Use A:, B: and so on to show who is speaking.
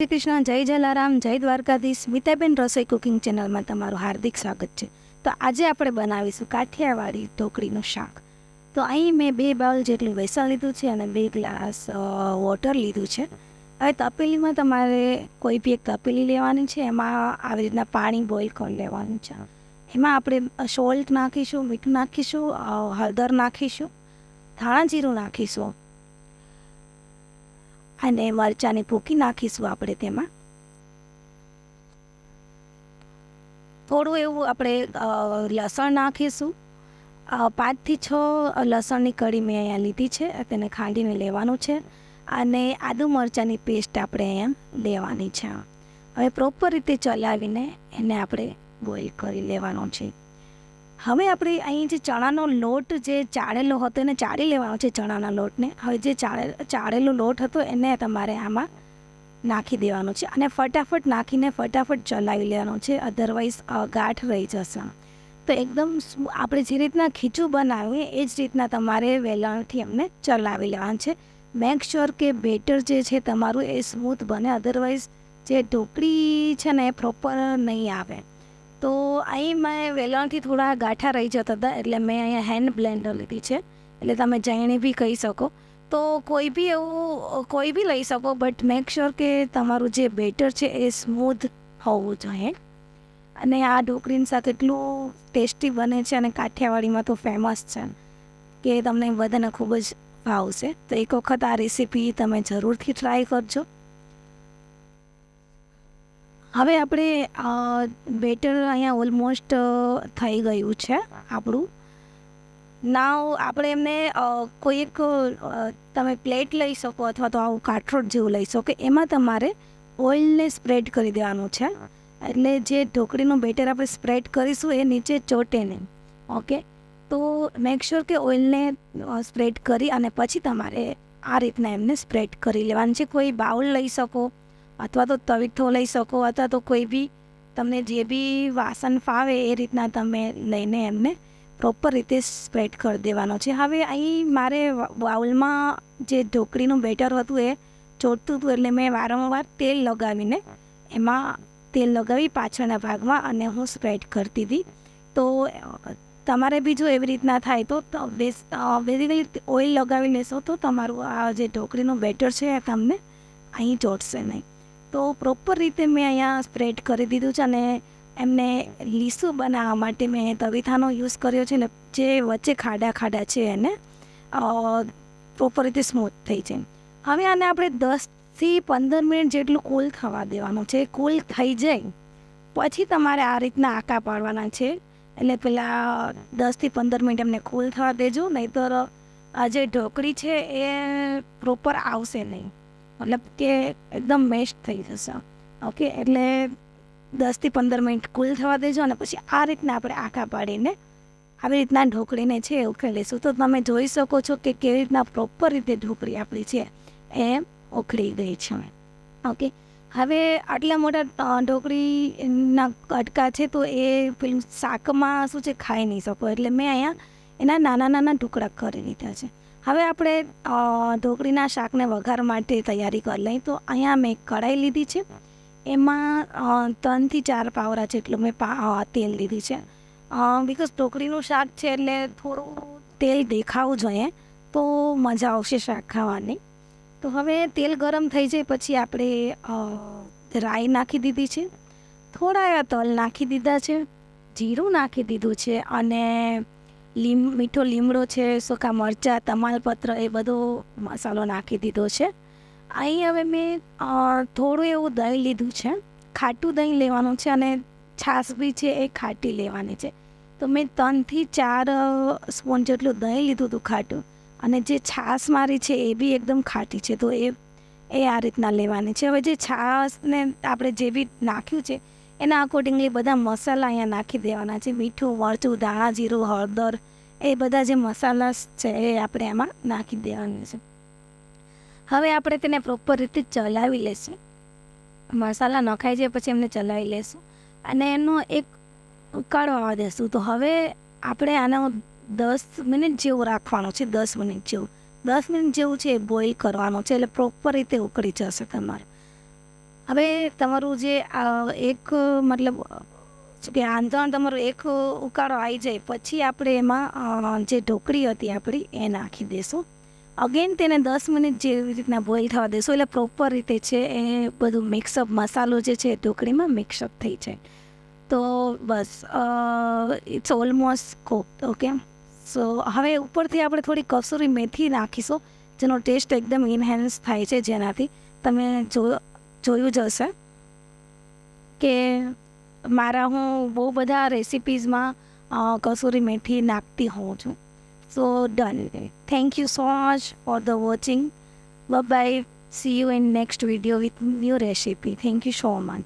A: શ્રી કૃષ્ણ, જય જલારામ, જય દ્વારકાધીશ, મિતાબેન રસોઈ કુકિંગ ચેનલમાં તમારું હાર્દિક સ્વાગત છે. તો આજે આપણે બનાવીશું કાઠિયાવાડી ઢોકળીનું શાક. તો અહીં મેં બે બાઉલ જેટલું વેસણ લીધું છે અને બે ગ્લાસ વોટર લીધું છે. હવે તપેલીમાં તમારે કોઈ બી એક તપેલી લેવાની છે, એમાં આવી રીતના પાણી બોઇલ કરી લેવાનું છે. એમાં આપણે સોલ્ટ નાખીશું, મીઠું નાખીશું હળદર નાખીશું, ધાણા જીરું નાખીશું. અને મરચાંની ભૂકી નાખીશું આપણે તેમાં. થોડું એવું આપણે લસણ નાખીશું. પાંચથી છ લસણની કળી મેં અહીંયા લીધી છે, તેને ખાંડીને લેવાનું છે. અને આદુ મરચાંની પેસ્ટ આપણે અહીંયા લેવાની છે. હવે પ્રોપર રીતે ચલાવીને એને આપણે બોઇલ કરી લેવાનો છે. હવે આપણે અહીં જે ચણાનો લોટ જે ચાળેલો હતો, એને ચાળી લેવાનો છે ચણાના લોટને. હવે જે ચાળે, ચાળેલો લોટ હતો, એને તમારે આમાં નાખી દેવાનો છે અને ફટાફટ નાખીને ફટાફટ ચલાવી લેવાનો છે. અધરવાઇઝ ગાંઠ રહી જશે. તો એકદમ આપણે જે રીતના ખીચું બનાવીએ, એ જ રીતના તમારે વેલણથી એમને ચલાવી લેવાનું છે. મેક શ્યોર કે બેટર જે છે તમારું એ સ્મૂથ બને. અધરવાઇઝ જે ઢોકળી છે ને, એ પ્રોપર નહીં આવે. તો અહીં મેં વેલણથી થોડા ગાંઠા રહી જતા હતા, એટલે મેં અહીંયા હેન્ડ બ્લેન્ડર લીધી છે. એટલે તમે જઈને બી કહી શકો. તો કોઈ બી એવું, કોઈ બી લઈ શકો બટ મેક શ્યોર કે તમારું જે બેટર છે એ સ્મૂથ હોવું જોઈએ. અને આ ઢોકળીની સાથે એટલું ટેસ્ટી બને છે અને કાઠિયાવાડીમાં તો ફેમસ છે. કે તમને બધાને ખૂબ જ ભાવશે. તો એક વખત આ રેસીપી તમે જરૂરથી ટ્રાય કરજો. હવે આપણે બેટર અહીંયા ઓલમોસ્ટ થઈ ગયું છે આપણું. નાવ આપણે એમને કોઈ એક તમે પ્લેટ લઈ શકો અથવા તો આવું કાઠરોટ જેવું લઈ શકો. એમાં તમારે ઓઇલને સ્પ્રેડ કરી દેવાનું છે. એટલે જે ઢોકળીનું બેટર આપણે સ્પ્રેડ કરીશું એ નીચે ચોટે નહીં. ઓકે તો મેક શ્યોર કે ઓઇલને સ્પ્રેડ કરી અને પછી તમારે આ રીતના એમને સ્પ્રેડ કરી લેવાનું છે. કોઈ બાઉલ લઈ શકો અથવા તો તવીથો લઈ શકો અથવા તો કોઈ બી તમને જે બી વાસણ ફાવે એ રીતના તમે લઈને એમને પ્રોપર રીતે સ્પ્રેડ કરી દેવાનો છે. હવે અહીં મારે બાઉલમાં જે ઢોકળીનું બેટર હતું એ ચોટતું હતું એટલે મેં વારંવાર તેલ લગાવીને એમાં તેલ લગાવી પાછળના ભાગમાં અને હું સ્પ્રેડ કરતી હતી. તો તમારે બી જો એવી રીતના થાય તો બેઝિકલી ઓઇલ લગાવી લેશો તો તમારું આ જે ઢોકળીનું બેટર છે એ તમને અહીં ચોટશે નહીં. તો પ્રોપર રીતે મેં અહીંયા સ્પ્રેડ કરી દીધું છે અને એમને લીસું બનાવવા માટે મેં તવીથાનો યુઝ કર્યો છે ને, જે વચ્ચે ખાડા ખાડા છે એને પ્રોપર રીતે સ્મૂથ થઈ જાય. હવે આને આપણે દસથી પંદર મિનિટ જેટલું કૂલ થવા દેવાનું છે. કૂલ થઈ જાય. પછી તમારે આ રીતના આકા પાડવાના છે. એટલે પેલા દસથી પંદર મિનિટ એમને કૂલ થવા દેજો. નહીંતર આ જે ઢોકળી છે એ પ્રોપર આવશે નહીં. મતલબ કે એકદમ મેશ થઈ જશે. ઓકે એટલે દસથી પંદર મિનિટ કુલ થવા દેજો અને પછી આ રીતના આપણે આખા પાડીને આવી રીતના ઢોકળીને છે ઉખેડીશું તો તમે જોઈ શકો છો કે કેવી રીતના પ્રોપર રીતે ઢોકળી આપણી છે એ ઉખડી ગઈ છે. ઓકે હવે આટલા મોટા ઢોકળીના કટકા છે તો એ ફિલ્મ શાકમાં શું છે, ખાઈ નહીં શકો. એટલે મેં અહીંયા એના નાના નાના ટુકડા કરી લીધા છે. હવે આપણે ઢોકળીના શાકને વઘાર માટે તૈયારી કરી લઈએ. તો અહીંયા મેં કઢાઈ લીધી છે. એમાં ત્રણથી ચાર પાવરા જેટલું મેં પા તેલ લીધી છે. બિકોઝ ઢોકળીનું શાક છે એટલે થોડું તેલ દેખાવું જોઈએ, તો મજા આવશે શાક ખાવાની. તો હવે તેલ ગરમ થઈ જાય પછી આપણે રાઈ નાખી દીધી છે. થોડા એવા તલ નાખી દીધા છે, જીરું નાખી દીધું છે અને લીમ, મીઠો લીમડો છે, સૂકા મરચાં, તમાલપત્ર એ બધો મસાલો નાખી દીધો છે. અહીં હવે મેં થોડું એવું દહીં લીધું છે. ખાટું દહીં લેવાનું છે અને છાશ બી છે એ ખાટી લેવાની છે. તો મેં ત્રણથી ચાર સ્પૂન જેટલું દહીં લીધું હતું ખાટું. અને જે છાશ મારી છે એ બી એકદમ ખાટી છે. તો એ એ આ રીતના લેવાની છે. હવે જે છાશને આપણે જે બી નાખ્યું છે એના અકોર્ડિંગલી બધા મસાલા અહીંયા નાખી દેવાના છે. મીઠું, મરચું, ધાણા, જીરું, હળદર, એ બધા જે મસાલા છે એ આપણે એમાં નાખી દેવાના છે. હવે આપણે તેને પ્રોપર રીતે ચલાવી લેશું. મસાલા નખાઈ જાય પછી એમને ચલાવી લેશું. અને એનો એક ઉકાળો આવવા દેશું. તો હવે આપણે આનો દસ મિનિટ જેવું રાખવાનું છે. દસ મિનિટ જેવું. દસ મિનિટ જેવું છે એ બોઇલ કરવાનું છે. એટલે પ્રોપર રીતે ઉકળી જશે તમારે. હવે તમારું જે એક, મતલબ, કે આંધણ તમારો એક ઉકાળો આવી જાય, પછી આપણે એમાં જે ઢોકળી હતી આપણી, એ નાખી દેશું. અગેન તેને દસ મિનિટ જેવી રીતના બોઇલ થવા દેશો. એટલે પ્રોપર રીતે છે એ બધું મિક્સઅપ મસાલો જે છે ઢોકળીમાં મિક્સઅપ થઈ જાય. તો બસ it's almost cook okay so હવે ઉપરથી આપણે થોડી કસૂરી મેથી નાખીશું, જેનો ટેસ્ટ એકદમ ઇન્હેન્સ થાય છે જેનાથી. તમે જો જોયું જ હશે કે મારા હું બહુ બધા રેસિપીઝમાં કસૂરી મેથી નાખતી હોઉં છું. So done thank you so much for the watching bye see you in next video with new recipe thank you so much